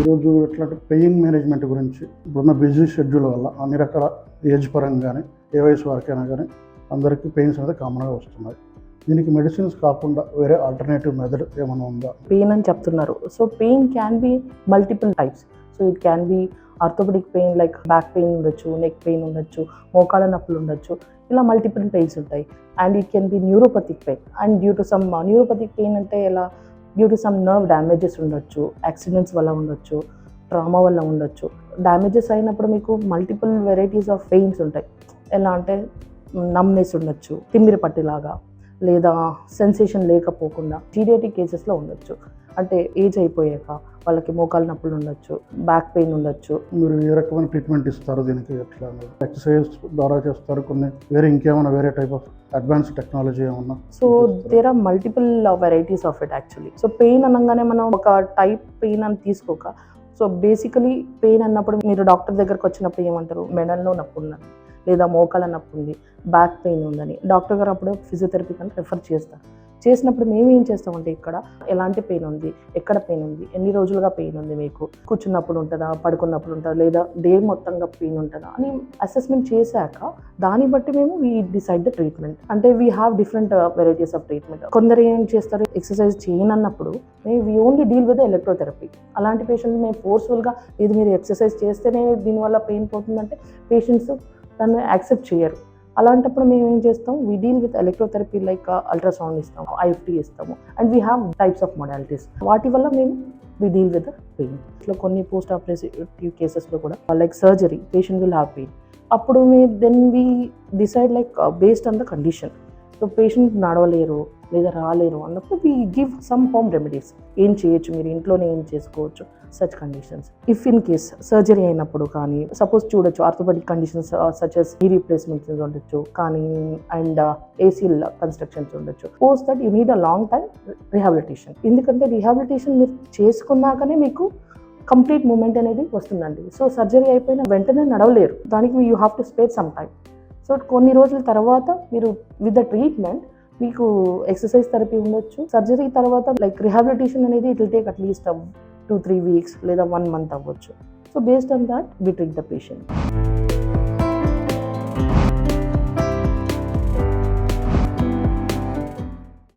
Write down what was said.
ఈరోజు ఇట్లాంటి pain management గురించి ఇప్పుడున్న బిజీ షెడ్యూల్ వల్ల అన్ని రకాల ఏజ్ పరంగా కానీ ఏ వయసు వరకైనా కానీ అందరికీ పెయిన్స్ అనేది కామన్గా వస్తున్నాయి. దీనికి మెడిసిన్స్ కాకుండా వేరే ఆల్టర్నేటివ్ మెథడ్ ఏమైనా ఉందా? పెయిన్ అని చెప్తున్నారు. So pain can be multiple types so it can be orthopaedic pain like back pain ఉండొచ్చు నెక్ పెయిన్ ఉండొచ్చు మోకాల నొప్పులు ఉండొచ్చు ఇలా మల్టిపుల్ పెయిన్స్ ఉంటాయి. And it can be neuropathic pain and due to some neuropathic pain అంటే ఎలా? Due to some nerve damages ఉండొచ్చు యాక్సిడెంట్స్ వల్ల ఉండొచ్చు ట్రామా వల్ల ఉండొచ్చు. డ్యామేజెస్ అయినప్పుడు మీకు మల్టిపుల్ వెరైటీస్ ఆఫ్ పెయిన్స్ ఉంటాయి. ఎలా అంటే నమ్నెస్ ఉండొచ్చు తిమ్మిరి పట్టిలాగా లేదా సెన్సేషన్ లేకపోకుండా జీడియాటిక్ కేసెస్లో ఉండొచ్చు. అంటే ఏజ్ అయిపోయాక వాళ్ళకి మోకాలు నొప్పులు ఉండొచ్చు బ్యాక్ పెయిన్ ఉండొచ్చు. మీరు ఏ రకమైన ట్రీట్మెంట్ ఇస్తారు దీనికి ఎట్లా? ఎక్సర్సైజ్ ద్వారా చేస్తారు కొన్ని వేరే ఇంకేమైనా వేరే టైప్ ఆఫ్ అడ్వాన్స్ టెక్నాలజీ ఏమన్నా? So there are multiple varieties of it actually so pain అనగానే మనం ఒక టైప్ పెయిన్ అని తీసుకోక సో బేసికలీ పెయిన్ అన్నప్పుడు మీరు డాక్టర్ దగ్గరకు వచ్చినప్పుడు ఏమంటారు? మెడల్లో నొప్పి ఉందని లేదా మోకాల నొప్పి ఉంది బ్యాక్ పెయిన్ ఉందని. డాక్టర్ గారు అప్పుడు ఫిజియోథెరపీ కానీ రెఫర్ చేస్తారు. చేసినప్పుడు మేము ఏం చేస్తామంటే ఇక్కడ ఎలాంటి పెయిన్ ఉంది? ఎక్కడ పెయిన్ ఉంది? ఎన్ని రోజులుగా పెయిన్ ఉంది మీకు? కూర్చున్నప్పుడు ఉంటుందా? పడుకున్నప్పుడు ఉంటుందా? లేదా డే మొత్తంగా పెయిన్ ఉంటుందా? అని అసెస్మెంట్ చేశాక దాన్ని బట్టి మేము వీ డిసైడ్ ద ట్రీట్మెంట్. అంటే we have different uh, varieties of treatment. కొందరు ఏం చేస్తారు? ఎక్సర్సైజ్ చేయనన్నప్పుడు మేము we only deal with electrotherapy. అలాంటి పేషెంట్ మేము ఫోర్స్ఫుల్గా ఇది మీరు ఎక్సర్సైజ్ చేస్తేనే దీనివల్ల పెయిన్ పోతుందంటే పేషెంట్స్ దాన్ని యాక్సెప్ట్ చేయరు. అలాంటప్పుడు మేము ఏం చేస్తాం? We deal with electrotherapy like ultrasound ఇస్తాము ఐఎఫ్టీ ఇస్తాము. And we have types of modalities వాటి వల్ల మేము వి డీల్ విత్ పెయిన్ ఇట్లా కొన్ని పోస్ట్ ఆపరేటివ్ కేసెస్లో కూడా like surgery patient will have pain అప్పుడు మీ then we decide like based on the condition patient నడవలేరు లేదా రాలేరు అన్నప్పుడు we give some home remedies ఏం చేయొచ్చు మీరు? ఇంట్లోనే ఏం చేసుకోవచ్చు? Such conditions if in case surgery అయినప్పుడు కానీ సపోజ్ చూడొచ్చు ఆర్థోపెడిక్ కండిషన్స్ సచ్ ఎస్ ఈ రీప్లేస్మెంట్స్ ఉండొచ్చు కానీ అండ్ ఏసీఎల్ కన్స్ట్రక్షన్స్ ఉండొచ్చు. Post that you need a long time rehabilitation ఎందుకంటే రిహాబిలిటేషన్ మీరు చేసుకున్నాకనే మీకు కంప్లీట్ మూమెంట్ అనేది వస్తుందండి. సో సర్జరీ అయిపోయిన వెంటనే నడవలేరు. దానికి you have to spare some time so కొన్ని రోజుల తర్వాత మీరు విత్ ద ట్రీట్మెంట్ మీకు ఎక్సర్సైజ్ థెరపీ ఉండొచ్చు. సర్జరీ తర్వాత లైక్ రిహాబిలిటేషన్ అనేది it will take at least two three weeks లేదా వన్ మంత్ అవ్వచ్చు. So based on that we treat the patient